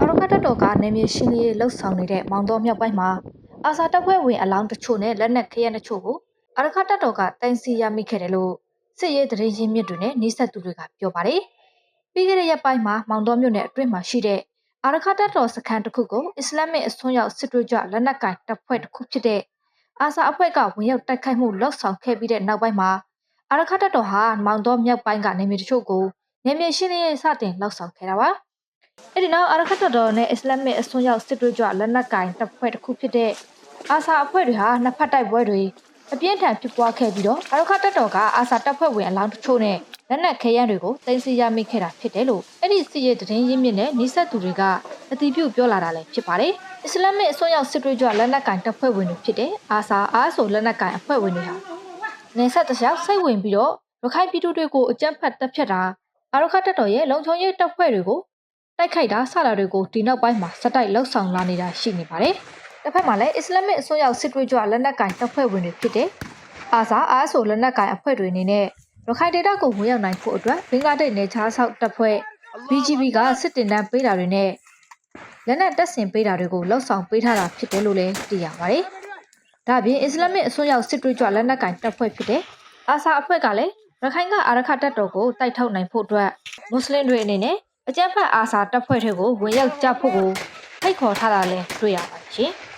အာရခတ်တပ်တော်ကနေမြေရှင်းလင်းရေးလှုပ်ဆောင်နေတဲ့ မောင်တော်မြောက်ပိုင်းမှာအာစာတပ်ဖွဲ့ဝင် အလောင်းတချို့နဲ့ လက်နက်ခဲယမ်းတချို့ကို အာရခတ်တပ်တော်ကတင်စီရမိခဲ့တယ်လို့ စစ်ရေးတရေရင်းမြစ်တွေနဲ့နှိစက်သူတွေက ပြောပါတယ်။ပြီးခဲ့တဲ့ရက်ပိုင်းမှာ မောင်တော်မြို့နယ်အတွင်းမှာရှိတဲ့ အာရခတ်တပ်တော်စခန်းတစ်ခုကို အစ္စလာမစ် အစွန်းရောက် စစ်သွေးကြွ လက်နက်ကင်တပ်ဖွဲ့တစ်ခုဖြစ်တဲ့အာစာအဖွဲ့က ဝင်ရောက်တိုက်ခိုက်မှုလှုပ်ဆောင်ခဲ့ပြီးတဲ့နောက်ပိုင်းမှာ အာရခတ်တပ်တော်ဟာ မောင်တော်မြောက်ပိုင်းကနေမြေတချို့ကို နေမြေရှင်းလင်းရေးစတင်လှုပ်ဆောင်ခဲ့တာပါ။အဲ့ဒီနောက်အာရခတ်တော်တော်နဲ့အစ္စလာမစ်အစွန်းရောက်စစ်သွေးကြွလက်နက်ကင်တပ်ဖွဲ့တစ်ခုဖြစ်တဲ့အာဆာအဖွဲ့တွေဟာနှစ်ဖက်တိုက်ပွဲတွေအပြင်းထန်ဖြစ်ပွားခဲ့ပြီးတော့အာရခတ်တပ်တော်ကအာဆာတပ်ဖွဲ့ဝင်အလောင်းတချို့နဲ့လက်နက်ခဲယမ်းတွေကိုတင်စီရမိခဲ့တာဖြစ်တယ်လို့အဲ့ဒီစစ်ရေးတရင်ရင်းမြစ်နဲ့နှိစက်သူတွေကအတိပြုပြောလာတာလည်းဖြစ်ပါတယ်အစ္စလာမစ်အစွန်းရောက်စစ်သွေးကြွလက်နက်ကင်တပ်ဖွဲ့ဝင်တွေဖြစ်တဲ့အာဆာအားဆိုလက်နက်ကင်အဖွဲ့ဝင်တွေဟာနေဆက်တခြားစိတ်ဝင်ပြီးတော့ရခိုင်ပြည်သူတွေကိုအကြမ်းဖက်တပ်ဖြတ်တာ အာရခတ်တပ်တော်ရဲ့လုံခြုံရေးတပ်ဖွဲ့တွေကိုတိုက်ခိုက်တာစတာတွေကိုဒီနောက်ပိုင်းမှာစတိုက်လှုပ်ဆောင်လာနေတာရှိနေပါတယ်။တစ်ဖက်မှာလည်းအစ္စလာမစ်အစွန်းရောက်စစ်သွေးကြွလက်နက်ကင်တပ်ဖွဲ့ဝင်တွေဖြစ်တဲ့အာဇာအားဆိုလက်နက်ကင်အဖွဲ့တွေအနေနဲ့ရခိုင်ဒေသကိုဝင်ရောက်နိုင်ဖို့အတွက်ဘင်္ဂလားဒေ့ရှ်နယ်ခြားဆောက်တပ်ဖွဲ့ BGB ကစစ်တင်တန်းပေးတာတွေနဲ့လက်နက်တပ်ဆင်ပေးတာတွေကိုလှုပ်ဆောင်ပေးထားတာဖြစ်တယ်လို့လည်းသိရပါတယ်။ဒါ့အပြင်အစ္စလာမစ်အစွန်းရောက်စစ်သွေးကြွလက်နက်ကင်တပ်ဖွဲ့ဖြစ်တဲ့အာဆာအဖွဲ့ကလည်း ရခိုင်ကအာရခတပ်တော်ကိုတိုက်ထုတ်နိုင်ဖို့အတွက်မွတ်စလင်တွေအနေနဲ့အကြမ်းဖက်အာစာတပ်ဖွဲ့တွေကိုဝင်ရောက်ကြဖို့ကိုဖိတ်ခေါ်ထားတာလည်းတွေ့ရပါတယ်ရှင်။